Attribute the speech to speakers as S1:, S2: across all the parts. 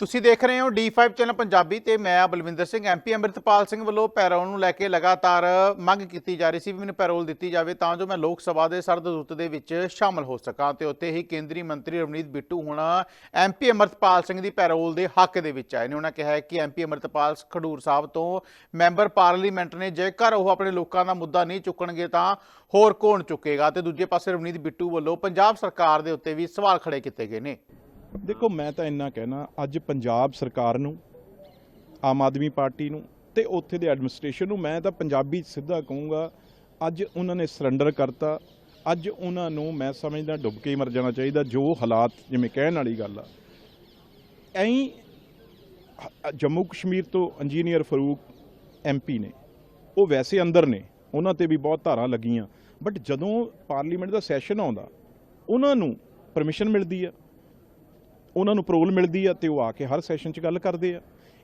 S1: ਤੁਸੀਂ ਦੇਖ ਰਹੇ ਹੋ D5 ਚੈਨਲ ਪੰਜਾਬੀ ਤੇ ਮੈਂ ਬਲਵਿੰਦਰ ਸਿੰਘ ਐਮਪੀ ਅੰਮ੍ਰਿਤਪਾਲ ਸਿੰਘ ਵੱਲੋਂ ਪੈਰੋਲ ਨੂੰ ਲੈ ਕੇ ਲਗਾਤਾਰ ਮੰਗ ਕੀਤੀ ਜਾ ਰਹੀ ਸੀ ਵੀ ਮੈਨੂੰ ਪੈਰੋਲ ਦਿੱਤੀ ਜਾਵੇ ਤਾਂ ਜੋ ਮੈਂ ਲੋਕ ਸਭਾ ਦੇ ਸਰਦ ਰੁੱਤ ਦੇ ਵਿੱਚ ਸ਼ਾਮਲ ਹੋ ਸਕਾਂ ਤੇ ਉੱਥੇ ਹੀ ਕੇਂਦਰੀ ਮੰਤਰੀ ਰਵਨੀਤ ਬਿੱਟੂ ਹੁਣ ਐਮਪੀ ਅੰਮ੍ਰਿਤਪਾਲ ਸਿੰਘ ਦੀ ਪੈਰੋਲ ਦੇ ਹੱਕ ਦੇ ਵਿੱਚ ਆਏ ਨੇ। ਉਹਨਾਂ ਕਿਹਾ ਹੈ ਕਿ ਐਮਪੀ ਅੰਮ੍ਰਿਤਪਾਲ ਖਡੂਰ ਸਾਹਿਬ ਤੋਂ ਮੈਂਬਰ ਪਾਰਲੀਮੈਂਟ ਨੇ ਜੇਕਰ ਉਹ ਆਪਣੇ ਲੋਕਾਂ ਦਾ ਮੁੱਦਾ ਨਹੀਂ ਚੁੱਕਣਗੇ ਤਾਂ ਹੋਰ ਕੌਣ ਚੁੱਕੇਗਾ? ਤੇ ਦੂਜੇ ਪਾਸੇ ਰਵਨੀਤ ਬਿੱਟੂ ਵੱਲੋਂ ਪੰਜਾਬ ਸਰਕਾਰ ਦੇ ਉੱਤੇ ਵੀ ਸਵਾਲ ਖੜੇ ਕੀਤੇ ਗਏ ਨੇ।
S2: ਦੇਖੋ, ਮੈਂ ਤਾਂ ਇੰਨਾ ਕਹਿਣਾ, ਅੱਜ ਪੰਜਾਬ ਸਰਕਾਰ ਨੂੰ, ਆਮ ਆਦਮੀ ਪਾਰਟੀ ਨੂੰ ਤੇ ਉੱਥੇ ਦੇ ਐਡਮਿਨਿਸਟ੍ਰੇਸ਼ਨ ਨੂੰ ਮੈਂ ਤਾਂ ਪੰਜਾਬੀ ਸਿੱਧਾ ਕਹੂੰਗਾ, ਅੱਜ ਉਹਨਾਂ ਨੇ ਸਰੈਂਡਰ ਕਰਤਾ, ਅੱਜ ਉਹਨਾਂ ਨੂੰ ਮੈਂ ਸਮਝਦਾ ਡੁੱਬ ਕੇ ਹੀ ਮਰ ਜਾਣਾ ਚਾਹੀਦਾ, ਜੋ ਹਾਲਾਤ ਜਿਵੇਂ ਕਹਿਣ ਵਾਲੀ ਗੱਲ ਆ। ਐਂ ਜੰਮੂ ਕਸ਼ਮੀਰ ਤੋਂ ਇੰਜੀਨੀਅਰ ਫਰੂਕ ਐਮਪੀ ਨੇ, ਉਹ ਵੈਸੇ ਅੰਦਰ ਨੇ, ਉਹਨਾਂ ਤੇ ਵੀ ਬਹੁਤ ਧਾਰਾਂ ਲੱਗੀਆਂ ਬਟ ਜਦੋਂ ਪਾਰਲੀਮੈਂਟ ਦਾ ਸੈਸ਼ਨ ਆਉਂਦਾ, ਉਹਨਾਂ ਨੂੰ ਪਰਮਿਸ਼ਨ ਮਿਲਦੀ ਆ। ਉਹਨਾਂ ਨੂੰ ਪਰੋਲ ਮਿਲਦੀ ਆ ਤੇ ਉਹ ਆ ਕੇ ਹਰ ਸੈਸ਼ਨ 'ਚ ਗੱਲ ਕਰਦੇ ਆ।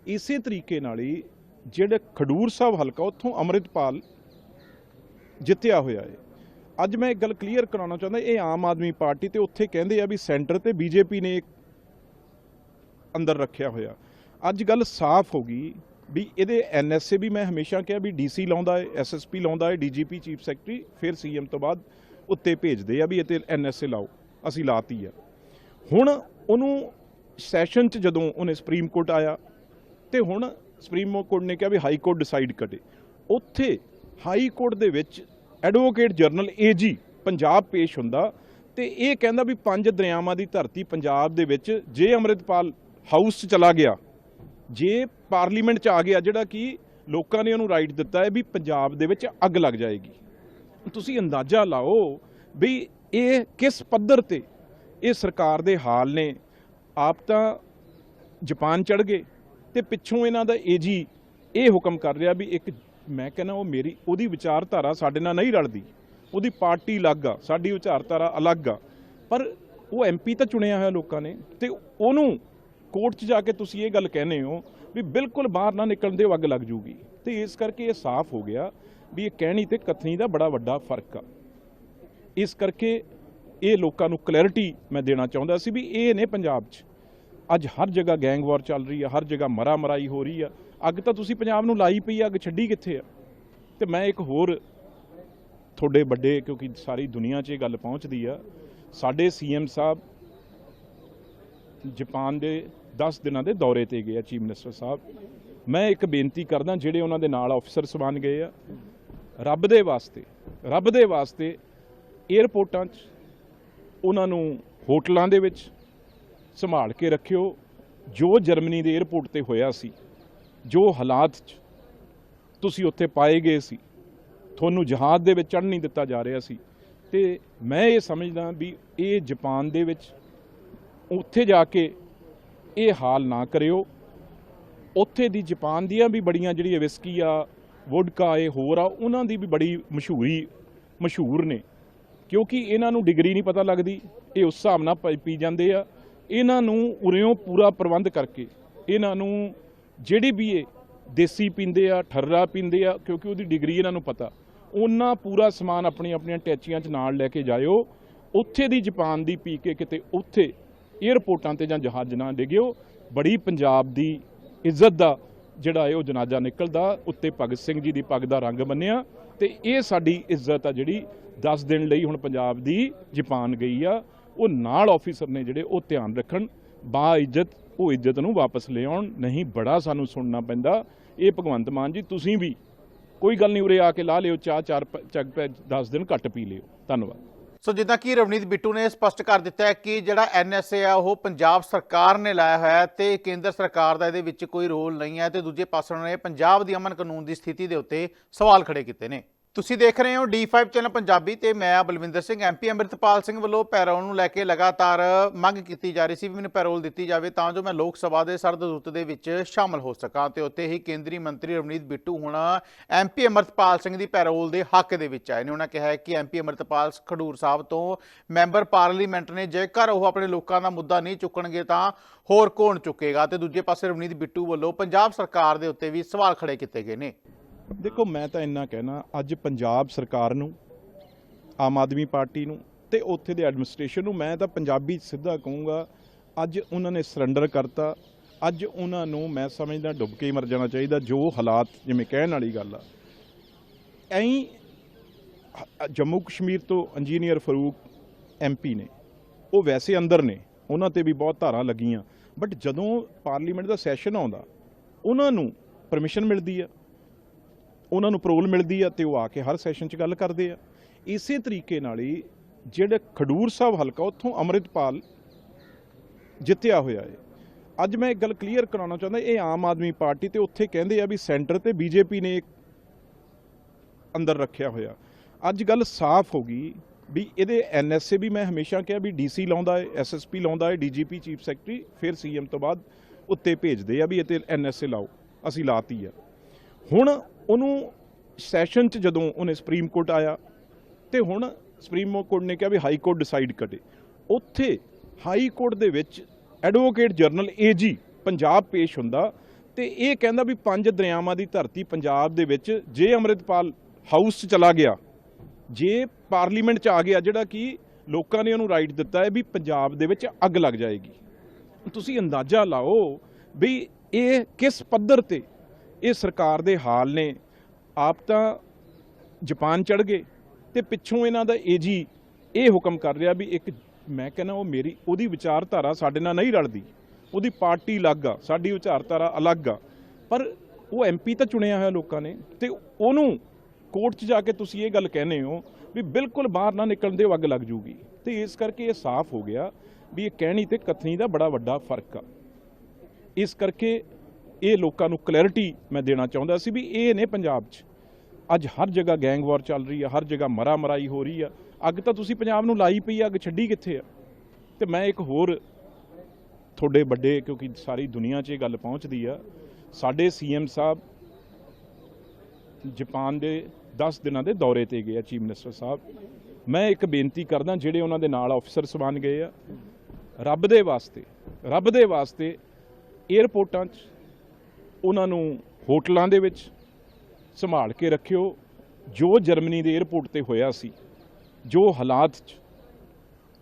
S2: ਇਸੇ ਤਰੀਕੇ ਨਾਲ ਹੀ ਜਿਹੜਾ ਖਡੂਰ ਸਾਹਿਬ ਹਲਕਾ ਉੱਥੋਂ ਅੰਮ੍ਰਿਤਪਾਲ ਜਿੱਤਿਆ ਹੋਇਆ ਹੈ ਅੱਜ ਮੈਂ ਇੱਕ ਗੱਲ ਕਲੀਅਰ ਕਰਾਉਣਾ ਚਾਹੁੰਦਾ, ਇਹ ਆਮ ਆਦਮੀ ਪਾਰਟੀ ਤੇ ਉੱਥੇ ਕਹਿੰਦੇ ਆ ਵੀ ਸੈਂਟਰ ਤੇ ਬੀਜੇਪੀ ਨੇ ਅੰਦਰ ਰੱਖਿਆ ਹੋਇਆ। ਅੱਜ ਗੱਲ ਸਾਫ਼ ਹੋ ਗਈ ਵੀ ਇਹਦੇ ਐਨਐਸਏ ਵੀ ਮੈਂ ਹਮੇਸ਼ਾ ਕਿਹਾ ਵੀ ਡੀਸੀ ਲਾਉਂਦਾ ਹੈ ਐਸਐਸਪੀ ਲਾਉਂਦਾ ਹੈ ਡੀਜੀਪੀ ਚੀਫ ਸੈਕਟਰੀ ਫਿਰ ਸੀਐਮ ਤੋਂ ਬਾਅਦ ਉੱਤੇ ਭੇਜਦੇ ਆ ਵੀ ਇਹ ਤੇ ਐਨਐਸਏ ਲਾਓ, ਅਸੀਂ ਲਾਤੀ ਆ। ਹੁਣ ਉਹਨੂੰ ਸੈਸ਼ਨ 'ਚ ਜਦੋਂ ਉਹਨੇ ਸੁਪਰੀਮ ਕੋਰਟ ਆਇਆ, ਤੇ ਹੁਣ ਸੁਪਰੀਮ ਕੋਰਟ ਨੇ ਕਿਹਾ ਵੀ ਹਾਈ ਕੋਰਟ ਡਿਸਾਈਡ ਕਰੇ। ਉੱਥੇ ਹਾਈ ਕੋਰਟ ਦੇ ਵਿੱਚ ਐਡਵੋਕੇਟ ਜਨਰਲ ਏਜੀ ਪੰਜਾਬ ਪੇਸ਼ ਹੁੰਦਾ ਤੇ ਇਹ ਕਹਿੰਦਾ ਵੀ ਪੰਜ ਦਰਿਆਵਾਂ ਦੀ ਧਰਤੀ ਪੰਜਾਬ ਦੇ ਵਿੱਚ ਜੇ ਅੰਮ੍ਰਿਤਪਾਲ ਹਾਊਸ 'ਚ ਚਲਾ ਗਿਆ, ਜੇ ਪਾਰਲੀਮੈਂਟ 'ਚ ਆ ਗਿਆ, ਜਿਹੜਾ ਕਿ ਲੋਕਾਂ ਨੇ ਉਹਨੂੰ ਰਾਈਟ ਦਿੱਤਾ ਹੈ ਵੀ ਪੰਜਾਬ ਦੇ ਵਿੱਚ ਅੱਗ ਲੱਗ ਜਾਏਗੀ। ਤੁਸੀਂ ਅੰਦਾਜ਼ਾ ਲਾਓ ਵੀ ਇਹ ਕਿਸ ਪੱਧਰ ਤੇ ਇਹ ਸਰਕਾਰ ਦੇ ਹਾਲ ਨੇ। ਆਪ ਤਾਂ ਜਾਪਾਨ ਚੜ ਗਏ ਤੇ ਪਿੱਛੋਂ ਇਹਨਾਂ ਦਾ ਏਜੀ ਇਹ ਹੁਕਮ ਕਰ ਰਿਹਾ ਵੀ ਇੱਕ ਮੈਂ ਕਹਿੰਦਾ ਉਹ ਮੇਰੀ, ਉਹਦੀ ਵਿਚਾਰਧਾਰਾ ਸਾਡੇ ਨਾਲ ਨਹੀਂ ਰਲਦੀ। ਉਹਦੀ ਪਾਰਟੀ ਅਲੱਗ ਆ, ਸਾਡੀ ਵਿਚਾਰਧਾਰਾ ਅਲੱਗ ਆ। ਪਰ ਉਹ ਐਮਪੀ ਤਾਂ ਚੁਣਿਆ ਹੋਇਆ ਲੋਕਾਂ ਨੇ ਤੇ ਉਹਨੂੰ ਕੋਰਟ 'ਚ ਜਾ ਕੇ ਤੁਸੀਂ ਇਹ ਗੱਲ ਕਹਿੰਦੇ ਹੋ ਵੀ ਬਿਲਕੁਲ ਬਾਹਰ ਨਾ ਨਿਕਲਣ ਦੇ ਅੱਗ ਲੱਗ ਜੂਗੀ। ਤੇ ਇਸ ਕਰਕੇ ਇਹ ਸਾਫ਼ ਹੋ ਗਿਆ ਵੀ ਇਹ ਕਹਿਣੀ ਤੇ ਕਥਨੀ ਦਾ ਬੜਾ ਵੱਡਾ ਫ਼ਰਕ ਆ। ਇਸ ਕਰਕੇ ਇਹ ਲੋਕਾਂ ਨੂੰ ਕਲੈਰਿਟੀ ਮੈਂ ਦੇਣਾ ਚਾਹੁੰਦਾ ਸੀ ਵੀ ਇਹ ਨੇ ਪੰਜਾਬ 'ਚ। ਅੱਜ ਹਰ ਜਗ੍ਹਾ ਗੈਂਗ ਵਾਰ ਚੱਲ ਰਹੀ ਆ, ਹਰ ਜਗ੍ਹਾ ਮਰਾ ਮਰਾਈ ਹੋ ਰਹੀ ਆ। ਅੱਗ ਤਾਂ ਤੁਸੀਂ ਪੰਜਾਬ ਨੂੰ ਲਾਈ ਪਈ ਆ, ਅੱਗ ਛੱਡੀ ਕਿੱਥੇ ਆ? ਤੇ ਮੈਂ ਇੱਕ ਹੋਰ ਤੁਹਾਡੇ ਵੱਡੇ, ਕਿਉਂਕਿ ਸਾਰੀ ਦੁਨੀਆ 'ਚ ਇਹ ਗੱਲ ਪਹੁੰਚਦੀ ਆ, ਸਾਡੇ ਸੀਐਮ ਸਾਹਿਬ ਜਾਪਾਨ ਦੇ 10 ਦਿਨਾਂ ਦੇ ਦੌਰੇ ਤੇ ਗਏ ਆ, ਚੀਫ ਮਿਨਿਸਟਰ ਸਾਹਿਬ। ਮੈਂ ਇੱਕ ਬੇਨਤੀ ਕਰਦਾ, ਜਿਹੜੇ ਉਹਨਾਂ ਦੇ ਨਾਲ ਅਫਸਰ ਸਮਾਨ ਗਏ ਆ, ਰੱਬ ਦੇ ਵਾਸਤੇ, ਰੱਬ ਦੇ ਵਾਸਤੇ 에ਅਰਪੋਰਟਾਂ 'ਚ ਉਹਨਾਂ ਨੂੰ ਹੋਟਲਾਂ ਦੇ ਵਿੱਚ ਸੰਭਾਲ ਕੇ ਰੱਖਿਓ। ਜੋ ਜਰਮਨੀ ਦੇ 에ਅਰਪੋਰਟ ਤੇ ਹੋਇਆ ਸੀ, ਜੋ ਹਾਲਾਤ 'ਚ ਤੁਸੀਂ ਉੱਥੇ ਪਾਏ ਗਏ ਸੀ, ਤੁਹਾਨੂੰ ਜਹਾਜ਼ ਦੇ ਵਿੱਚ ਚੜ੍ਹਨ ਨਹੀਂ ਦਿੱਤਾ ਜਾ ਰਿਹਾ ਸੀ। ਤੇ ਮੈਂ ਇਹ ਸਮਝਦਾ ਵੀ ਇਹ ਜਾਪਾਨ ਦੇ ਵਿੱਚ ਉੱਥੇ ਜਾ ਕੇ ਇਹ ਹਾਲ ਨਾ ਕਰਿਓ। ਉੱਥੇ ਦੀ ਜਾਪਾਨ ਦੀਆਂ ਵੀ ਬੜੀਆਂ ਜਿਹੜੀ ਵਿਸਕੀ ਆ ਵੋਡਕਾ ਇਹ ਹੋਰ ਆ, ਉਹਨਾਂ ਦੀ ਵੀ ਬੜੀ ਮਸ਼ਹੂਰੀ, ਮਸ਼ਹੂਰ ਨੇ। ਕਿਉਂਕਿ ਇਹਨਾਂ ਨੂੰ ਡਿਗਰੀ ਨਹੀਂ ਪਤਾ ਲੱਗਦੀ, ਇਹ ਉਸ ਹਿਸਾਬ ਨਾਲ ਪੀ ਜਾਂਦੇ ਆ। ਇਹਨਾਂ ਨੂੰ ਉਰਿਓਂ ਪੂਰਾ ਪ੍ਰਬੰਧ ਕਰਕੇ, ਇਹਨਾਂ ਨੂੰ ਜਿਹੜੀ ਵੀ ਇਹ ਦੇਸੀ ਪੀਂਦੇ ਆ, ਠਰਰਾ ਪੀਂਦੇ ਆ, ਕਿਉਂਕਿ ਉਹਦੀ ਡਿਗਰੀ ਇਹਨਾਂ ਨੂੰ ਪਤਾ। ਉਹਨਾਂ ਪੂਰਾ ਸਮਾਨ ਆਪਣੀਆਂ ਆਪਣੀਆਂ ਟੈਚੀਆਂ 'ਚ ਨਾਲ ਲੈ ਕੇ ਜਾਇਓ। ਉੱਥੇ ਦੀ ਜਾਪਾਨ ਦੀ ਪੀ ਕੇ ਕਿਤੇ ਉੱਥੇ 에ਅਰਪੋਰਟਾਂ ਤੇ ਜਾਂ ਜਹਾਜ਼ ਨਾ ਡਿੱਗਿਓ। ਬੜੀ ਪੰਜਾਬ ਦੀ ਇੱਜ਼ਤ ਦਾ ਜਿਹੜਾ ਹੈ ਉਹ ਜਨਾਜ਼ਾ ਨਿਕਲਦਾ, ਉੱਤੇ ਭਗਤ ਸਿੰਘ ਜੀ ਦੀ ਪੱਗ ਦਾ ਰੰਗ ਬੰਨਿਆ। ਤੇ ਇਹ ਸਾਡੀ ਇੱਜ਼ਤ ਆ ਜਿਹੜੀ 10 ਦਿਨ ਲਈ ਹੁਣ ਪੰਜਾਬ ਦੀ ਜਾਪਾਨ ਗਈ ਆ, ਉਹ ਨਾਲ ਆਫੀਸਰ ਨੇ ਜਿਹੜੇ ਉਹ ਧਿਆਨ ਰੱਖਣ, ਬਾ ਇੱਜ਼ਤ, ਉਹ ਇੱਜ਼ਤ ਨੂੰ ਵਾਪਸ ਲੈ ਆਉਣ ਨਹੀਂ ਬੜਾ ਸਾਨੂੰ ਸੁਣਨਾ ਪੈਂਦਾ। ਇਹ ਭਗਵੰਤ ਮਾਨ ਜੀ, ਤੁਸੀਂ ਵੀ ਕੋਈ ਗੱਲ ਨਹੀਂ ਉਰੇ ਆ ਕੇ ਲਾ ਲਿਓ, ਚਾਹ, ਚਾਰ ਪ- ਚੱਗ ਪੈ 10 ਦਿਨ ਘੱਟ ਪੀ ਲਿਓ। ਧੰਨਵਾਦ।
S1: ਸੋ ਜਿੱਦਾਂ ਕਿ ਰਵਨੀਤ ਬਿੱਟੂ ਨੇ ਸਪਸ਼ਟ ਕਰ ਦਿੱਤਾ ਹੈ ਕਿ ਜਿਹੜਾ ਐਨਐਸਏ ਆ, ਉਹ ਪੰਜਾਬ ਸਰਕਾਰ ਨੇ ਲਾਇਆ ਹੋਇਆ ਹੈ ਤੇ ਕੇਂਦਰ ਸਰਕਾਰ ਦਾ ਇਹਦੇ ਵਿੱਚ ਕੋਈ ਰੋਲ ਨਹੀਂ ਹੈ ਤੇ ਦੂਜੇ ਪਾਸੇ ਉਹਨਾਂ ਨੇ ਪੰਜਾਬ ਦੀ ਅਮਨ ਕਾਨੂੰਨ ਦੀ ਸਥਿਤੀ ਦੇ ਉੱਤੇ ਸਵਾਲ ਖੜੇ ਕੀਤੇ ਨੇ। ਤੁਸੀਂ ਦੇਖ ਰਹੇ ਹੋ D5 ਚੈਨਲ ਪੰਜਾਬੀ ਤੇ ਮੈਂ ਬਲਵਿੰਦਰ ਸਿੰਘ ਐਮਪੀ ਅੰਮ੍ਰਿਤਪਾਲ ਸਿੰਘ ਵੱਲੋਂ ਪੈਰੋਲ ਨੂੰ ਲੈ ਕੇ ਲਗਾਤਾਰ ਮੰਗ ਕੀਤੀ ਜਾ ਰਹੀ ਸੀ ਵੀ ਮੈਨੂੰ ਪੈਰੋਲ ਦਿੱਤੀ ਜਾਵੇ ਤਾਂ ਜੋ ਮੈਂ ਲੋਕ ਸਭਾ ਦੇ ਸਰਦ ਰੁੱਤ ਦੇ ਵਿੱਚ ਸ਼ਾਮਲ ਹੋ ਸਕਾਂ ਤੇ ਉੱਥੇ ਹੀ ਕੇਂਦਰੀ ਮੰਤਰੀ ਰਵਨੀਤ ਬਿੱਟੂ ਹੁਣ ਐਮਪੀ ਅੰਮ੍ਰਿਤਪਾਲ ਸਿੰਘ ਦੀ ਪੈਰੋਲ ਦੇ ਹੱਕ ਦੇ ਵਿੱਚ ਆਏ ਨੇ। ਉਹਨਾਂ ਕਿਹਾ ਹੈ ਕਿ ਐਮਪੀ ਅੰਮ੍ਰਿਤਪਾਲ ਖਡੂਰ ਸਾਹਿਬ ਤੋਂ ਮੈਂਬਰ ਪਾਰਲੀਮੈਂਟ ਨੇ ਜੇਕਰ ਉਹ ਆਪਣੇ ਲੋਕਾਂ ਦਾ ਮੁੱਦਾ ਨਹੀਂ ਚੁੱਕਣਗੇ ਤਾਂ ਹੋਰ ਕੌਣ ਚੁੱਕੇਗਾ? ਤੇ ਦੂਜੇ ਪਾਸੇ ਰਵਨੀਤ ਬਿੱਟੂ ਵੱਲੋਂ ਪੰਜਾਬ ਸਰਕਾਰ ਦੇ ਉੱਤੇ ਵੀ ਸਵਾਲ ਖੜੇ ਕੀਤੇ ਗਏ ਨੇ।
S2: ਦੇਖੋ, ਮੈਂ ਤਾਂ ਇੰਨਾ ਕਹਿਣਾ, ਅੱਜ ਪੰਜਾਬ ਸਰਕਾਰ ਨੂੰ, ਆਮ ਆਦਮੀ ਪਾਰਟੀ ਨੂੰ ਤੇ ਉੱਥੇ ਦੇ ਐਡਮਿਨਿਸਟ੍ਰੇਸ਼ਨ ਨੂੰ ਮੈਂ ਤਾਂ ਪੰਜਾਬੀ ਸਿੱਧਾ ਕਹੂੰਗਾ, ਅੱਜ ਉਹਨਾਂ ਨੇ ਸਰੈਂਡਰ ਕਰਤਾ, ਅੱਜ ਉਹਨਾਂ ਨੂੰ ਮੈਂ ਸਮਝਦਾ ਡੁੱਬ ਕੇ ਹੀ ਮਰ ਜਾਣਾ ਚਾਹੀਦਾ, ਜੋ ਹਾਲਾਤ ਜਿਵੇਂ ਕਹਿਣ ਵਾਲੀ ਗੱਲ ਆ। ਐਂ ਜੰਮੂ ਕਸ਼ਮੀਰ ਤੋਂ ਇੰਜੀਨੀਅਰ ਫਰੂਕ ਐਮਪੀ ਨੇ, ਉਹ ਵੈਸੇ ਅੰਦਰ ਨੇ, ਉਹਨਾਂ ਤੇ ਵੀ ਬਹੁਤ ਧਾਰਾਂ ਲੱਗੀਆਂ ਬਟ ਜਦੋਂ ਪਾਰਲੀਮੈਂਟ ਦਾ ਸੈਸ਼ਨ ਆਉਂਦਾ, ਉਹਨਾਂ ਨੂੰ ਪਰਮਿਸ਼ਨ ਮਿਲਦੀ ਆ। ਉਹਨਾਂ ਨੂੰ ਪਰੋਲ ਮਿਲਦੀ ਆ ਤੇ ਉਹ ਆ ਕੇ ਹਰ ਸੈਸ਼ਨ 'ਚ ਗੱਲ ਕਰਦੇ ਆ। ਇਸੇ ਤਰੀਕੇ ਨਾਲ ਹੀ ਜਿਹੜਾ ਖਡੂਰ ਸਾਹਿਬ ਹਲਕਾ, ਉੱਥੋਂ ਅੰਮ੍ਰਿਤਪਾਲ ਜਿੱਤਿਆ ਹੋਇਆ ਹੈ ਅੱਜ ਮੈਂ ਇੱਕ ਗੱਲ ਕਲੀਅਰ ਕਰਾਉਣਾ ਚਾਹੁੰਦਾ, ਇਹ ਆਮ ਆਦਮੀ ਪਾਰਟੀ ਤੇ ਉੱਥੇ ਕਹਿੰਦੇ ਆ ਵੀ ਸੈਂਟਰ ਤੇ ਬੀਜੇਪੀ ਨੇ ਅੰਦਰ ਰੱਖਿਆ ਹੋਇਆ। ਅੱਜ ਗੱਲ ਸਾਫ਼ ਹੋ ਗਈ ਵੀ ਇਹਦੇ ਐਨਐਸਏ ਵੀ ਮੈਂ ਹਮੇਸ਼ਾ ਕਿਹਾ ਵੀ ਡੀਸੀ ਲਾਉਂਦਾ ਹੈ ਐਸਐਸਪੀ ਲਾਉਂਦਾ ਹੈ ਡੀਜੀਪੀ ਚੀਫ ਸੈਕਟਰੀ ਫਿਰ ਸੀਐਮ ਤੋਂ ਬਾਅਦ ਉੱਤੇ ਭੇਜਦੇ ਆ ਵੀ ਇਹ ਤੇ ਐਨਐਸਏ ਲਾਓ, ਅਸੀਂ ਲਾਤੀ ਆ। ਹੁਣ ਉਹਨੂੰ ਸੈਸ਼ਨ 'ਚ ਜਦੋਂ ਉਹਨੇ ਸੁਪਰੀਮ ਕੋਰਟ ਆਇਆ, ਤੇ ਹੁਣ ਸੁਪਰੀਮ ਕੋਰਟ ਨੇ ਕਿਹਾ ਵੀ ਹਾਈ ਕੋਰਟ ਡਿਸਾਈਡ ਕਰੇ। ਉੱਥੇ ਹਾਈ ਕੋਰਟ ਦੇ ਵਿੱਚ ਐਡਵੋਕੇਟ ਜਨਰਲ ਏਜੀ ਪੰਜਾਬ ਪੇਸ਼ ਹੁੰਦਾ ਤੇ ਇਹ ਕਹਿੰਦਾ ਵੀ ਪੰਜ ਦਰਿਆਵਾਂ ਦੀ ਧਰਤੀ ਪੰਜਾਬ ਦੇ ਵਿੱਚ ਜੇ ਅੰਮ੍ਰਿਤਪਾਲ ਹਾਊਸ 'ਚ ਚਲਾ ਗਿਆ, ਜੇ ਪਾਰਲੀਮੈਂਟ 'ਚ ਆ ਗਿਆ, ਜਿਹੜਾ ਕਿ ਲੋਕਾਂ ਨੇ ਉਹਨੂੰ ਰਾਈਟ ਦਿੱਤਾ ਹੈ ਵੀ ਪੰਜਾਬ ਦੇ ਵਿੱਚ ਅੱਗ ਲੱਗ ਜਾਏਗੀ। ਤੁਸੀਂ ਅੰਦਾਜ਼ਾ ਲਾਓ ਵੀ ਇਹ ਕਿਸ ਪੱਧਰ ਤੇ ਇਹ ਸਰਕਾਰ ਦੇ ਹਾਲ ਨੇ। ਆਪ ਤਾਂ ਜਾਪਾਨ ਚੜ ਗਏ ਤੇ ਪਿੱਛੋਂ ਇਹਨਾਂ ਦਾ ਏਜੀ ਇਹ ਹੁਕਮ ਕਰ ਰਿਹਾ ਵੀ ਇੱਕ ਮੈਂ ਕਹਿੰਦਾ ਉਹ ਮੇਰੀ, ਉਹਦੀ ਵਿਚਾਰਧਾਰਾ ਸਾਡੇ ਨਾਲ ਨਹੀਂ ਰਲਦੀ। ਉਹਦੀ ਪਾਰਟੀ ਅਲੱਗ ਆ, ਸਾਡੀ ਵਿਚਾਰਧਾਰਾ ਅਲੱਗ ਆ। ਪਰ ਉਹ ਐਮਪੀ ਤਾਂ ਚੁਣਿਆ ਹੋਇਆ ਲੋਕਾਂ ਨੇ ਤੇ ਉਹਨੂੰ ਕੋਰਟ 'ਚ ਜਾ ਕੇ ਤੁਸੀਂ ਇਹ ਗੱਲ ਕਹਿੰਦੇ ਹੋ ਵੀ ਬਿਲਕੁਲ ਬਾਹਰ ਨਾ ਨਿਕਲਣ ਦੇ ਅੱਗ ਲੱਗ ਜੂਗੀ। ਤੇ ਇਸ ਕਰਕੇ ਇਹ ਸਾਫ਼ ਹੋ ਗਿਆ ਵੀ ਇਹ ਕਹਿਣੀ ਤੇ ਕਥਨੀ ਦਾ ਬੜਾ ਵੱਡਾ ਫ਼ਰਕ ਆ। ਇਸ ਕਰਕੇ ਇਹ ਲੋਕਾਂ ਨੂੰ ਕਲੈਰਿਟੀ ਮੈਂ ਦੇਣਾ ਚਾਹੁੰਦਾ ਸੀ ਵੀ ਇਹ ਨੇ ਪੰਜਾਬ 'ਚ। ਅੱਜ ਹਰ ਜਗ੍ਹਾ ਗੈਂਗ ਵਾਰ ਚੱਲ ਰਹੀ ਆ, ਹਰ ਜਗ੍ਹਾ ਮਰਾ ਮਰਾਈ ਹੋ ਰਹੀ ਆ। ਅੱਗ ਤਾਂ ਤੁਸੀਂ ਪੰਜਾਬ ਨੂੰ ਲਾਈ ਪਈ ਆ, ਅੱਗ ਛੱਡੀ ਕਿੱਥੇ ਆ? ਤੇ ਮੈਂ ਇੱਕ ਹੋਰ ਤੁਹਾਡੇ ਵੱਡੇ, ਕਿਉਂਕਿ ਸਾਰੀ ਦੁਨੀਆ 'ਚ ਇਹ ਗੱਲ ਪਹੁੰਚਦੀ ਆ, ਸਾਡੇ ਸੀਐਮ ਸਾਹਿਬ ਜਾਪਾਨ ਦੇ 10 ਦਿਨਾਂ ਦੇ ਦੌਰੇ ਤੇ ਗਏ ਆ, ਚੀਫ ਮਿਨਿਸਟਰ ਸਾਹਿਬ। ਮੈਂ ਇੱਕ ਬੇਨਤੀ ਕਰਦਾ, ਜਿਹੜੇ ਉਹਨਾਂ ਦੇ ਨਾਲ ਅਫਸਰ ਸਮਾਨ ਗਏ ਆ, ਰੱਬ ਦੇ ਵਾਸਤੇ, ਰੱਬ ਦੇ ਵਾਸਤੇ 에ਅਰਪੋਰਟਾਂ 'ਚ ਉਹਨਾਂ ਨੂੰ ਹੋਟਲਾਂ ਦੇ ਵਿੱਚ ਸੰਭਾਲ ਕੇ ਰੱਖਿਓ। ਜੋ ਜਰਮਨੀ ਦੇ 에ਅਰਪੋਰਟ ਤੇ ਹੋਇਆ ਸੀ, ਜੋ ਹਾਲਾਤ 'ਚ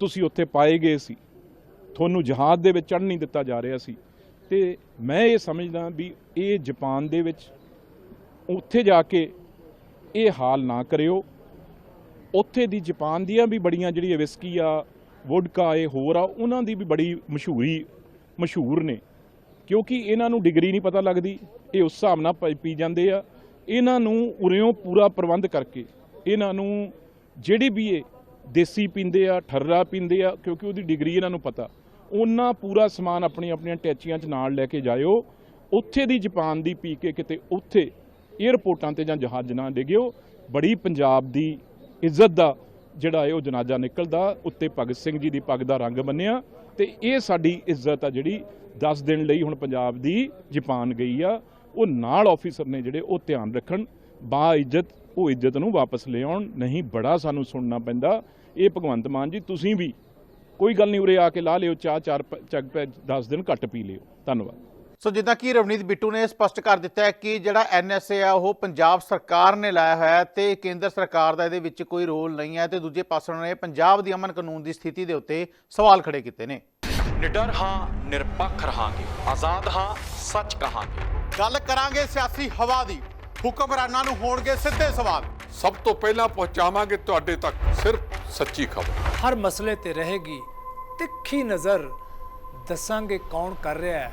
S2: ਤੁਸੀਂ ਉੱਥੇ ਪਾਏ ਗਏ ਸੀ, ਤੁਹਾਨੂੰ ਜਹਾਜ਼ ਦੇ ਵਿੱਚ ਚੜ੍ਹਨ ਨਹੀਂ ਦਿੱਤਾ ਜਾ ਰਿਹਾ ਸੀ। ਤੇ ਮੈਂ ਇਹ ਸਮਝਦਾ ਵੀ ਇਹ ਜਾਪਾਨ ਦੇ ਵਿੱਚ ਉੱਥੇ ਜਾ ਕੇ ਇਹ ਹਾਲ ਨਾ ਕਰਿਓ। ਉੱਥੇ ਦੀ ਜਾਪਾਨ ਦੀਆਂ ਵੀ ਬੜੀਆਂ ਜਿਹੜੀ ਵਿਸਕੀ ਆ ਵੋਡਕਾ ਇਹ ਹੋਰ ਆ, ਉਹਨਾਂ ਦੀ ਵੀ ਬੜੀ ਮਸ਼ਹੂਰੀ, ਮਸ਼ਹੂਰ ਨੇ। ਕਿਉਂਕਿ ਇਹਨਾਂ ਨੂੰ ਡਿਗਰੀ ਨਹੀਂ ਪਤਾ ਲੱਗਦੀ, ਇਹ ਉਸ ਹਿਸਾਬ ਨਾਲ ਪੀ ਜਾਂਦੇ ਆ। ਇਹਨਾਂ ਨੂੰ ਉਰਿਓਂ ਪੂਰਾ ਪ੍ਰਬੰਧ ਕਰਕੇ, ਇਹਨਾਂ ਨੂੰ ਜਿਹੜੀ ਵੀ ਇਹ ਦੇਸੀ ਪੀਂਦੇ ਆ, ਠਰਰਾ ਪੀਂਦੇ ਆ, ਕਿਉਂਕਿ ਉਹਦੀ ਡਿਗਰੀ ਇਹਨਾਂ ਨੂੰ ਪਤਾ। ਉਹਨਾਂ ਪੂਰਾ ਸਮਾਨ ਆਪਣੀਆਂ ਆਪਣੀਆਂ ਟੈਚੀਆਂ 'ਚ ਨਾਲ ਲੈ ਕੇ ਜਾਇਓ। ਉੱਥੇ ਦੀ ਜਾਪਾਨ ਦੀ ਪੀ ਕੇ ਕਿਤੇ ਉੱਥੇ 에ਅਰਪੋਰਟਾਂ ਤੇ ਜਾਂ ਜਹਾਜ਼ ਨਾ ਡਿੱਗਿਓ। ਬੜੀ ਪੰਜਾਬ ਦੀ ਇੱਜ਼ਤ ਦਾ ਜਿਹੜਾ ਹੈ ਉਹ ਜਨਾਜ਼ਾ ਨਿਕਲਦਾ, ਉੱਤੇ ਭਗਤ ਸਿੰਘ ਜੀ ਦੀ ਪੱਗ ਦਾ ਰੰਗ ਬੰਨਿਆ ਤੇ ਇਹ ਸਾਡੀ ਇੱਜ਼ਤ ਆ ਜਿਹੜੀ 10 ਦਿਨ ਲਈ ਹੁਣ ਪੰਜਾਬ ਦੀ ਜਾਪਾਨ ਗਈ ਆ। ਉਹ ਨਾਲ ਆਫੀਸਰ ਨੇ ਜਿਹੜੇ ਉਹ ਧਿਆਨ ਰੱਖਣ ਬਾ ਇੱਜ਼ਤ ਉਹ ਇੱਜ਼ਤ ਨੂੰ ਵਾਪਸ ਲਿਆਉਣ, ਨਹੀਂ ਬੜਾ ਸਾਨੂੰ ਸੁਣਨਾ ਪੈਂਦਾ। ਇਹ ਭਗਵੰਤ ਮਾਨ ਜੀ, ਤੁਸੀਂ ਵੀ ਕੋਈ ਗੱਲ ਨਹੀਂ ਉਰੇ ਆ ਕੇ ਲਾ ਲਿਓ, ਚਾਹ, ਚਾਰ, ਪ- ਚੱਗ ਪੈ 10 ਦਿਨ ਘੱਟ ਪੀ ਲਿਓ। ਧੰਨਵਾਦ।
S1: ਸੋ ਜਿੱਦਾਂ ਕਿ ਰਵਨੀਤ ਬਿੱਟੂ ਨੇ ਸਪਸ਼ਟ ਕਰ ਦਿੱਤਾ ਹੈ ਕਿ ਜਿਹੜਾ ਐਨਐਸਏ ਆ ਉਹ ਪੰਜਾਬ ਸਰਕਾਰ ਨੇ ਲਾਇਆ ਹੋਇਆ ਹੈ ਤੇ ਕੇਂਦਰ ਸਰਕਾਰ ਦਾ ਇਹਦੇ ਵਿੱਚ ਕੋਈ ਰੋਲ ਨਹੀਂ ਹੈ ਤੇ ਦੂਜੇ ਪਾਸੇ ਉਹਨਾਂ ਨੇ ਪੰਜਾਬ ਦੀ ਅਮਨ ਕਾਨੂੰਨ ਦੀ ਸਥਿਤੀ ਦੇ ਉੱਤੇ ਸਵਾਲ ਖੜੇ ਕੀਤੇ ਨੇ।
S3: ਨਿਡਰ ਹਾਂ ਨਿਰਪੱਖ ਰਹਾਂਗੇ। ਆਜ਼ਾਦ ਹਾਂ ਸੱਚ ਕਹਾਂਗੇ।
S4: ਗੱਲ ਕਰਾਂਗੇ ਸਿਆਸੀ ਹਵਾ ਦੀ। ਹੁਕਮਰਾਨਾਂ ਨੂੰ ਹੋਣਗੇ ਸਿੱਧੇ ਸਵਾਲ।
S5: ਸਭ ਤੋਂ ਪਹਿਲਾਂ ਪਹੁੰਚਾਵਾਂਗੇ ਤੁਹਾਡੇ ਤੱਕ ਸਿਰਫ ਸੱਚੀ ਖਬਰ।
S6: ਹਰ ਮਸਲੇ ਤੇ ਰਹੇਗੀ ਤਿੱਖੀ ਨਜ਼ਰ। ਦੱਸਾਂਗੇ ਕੌਣ ਕਰ ਰਿਹਾ ਹੈ।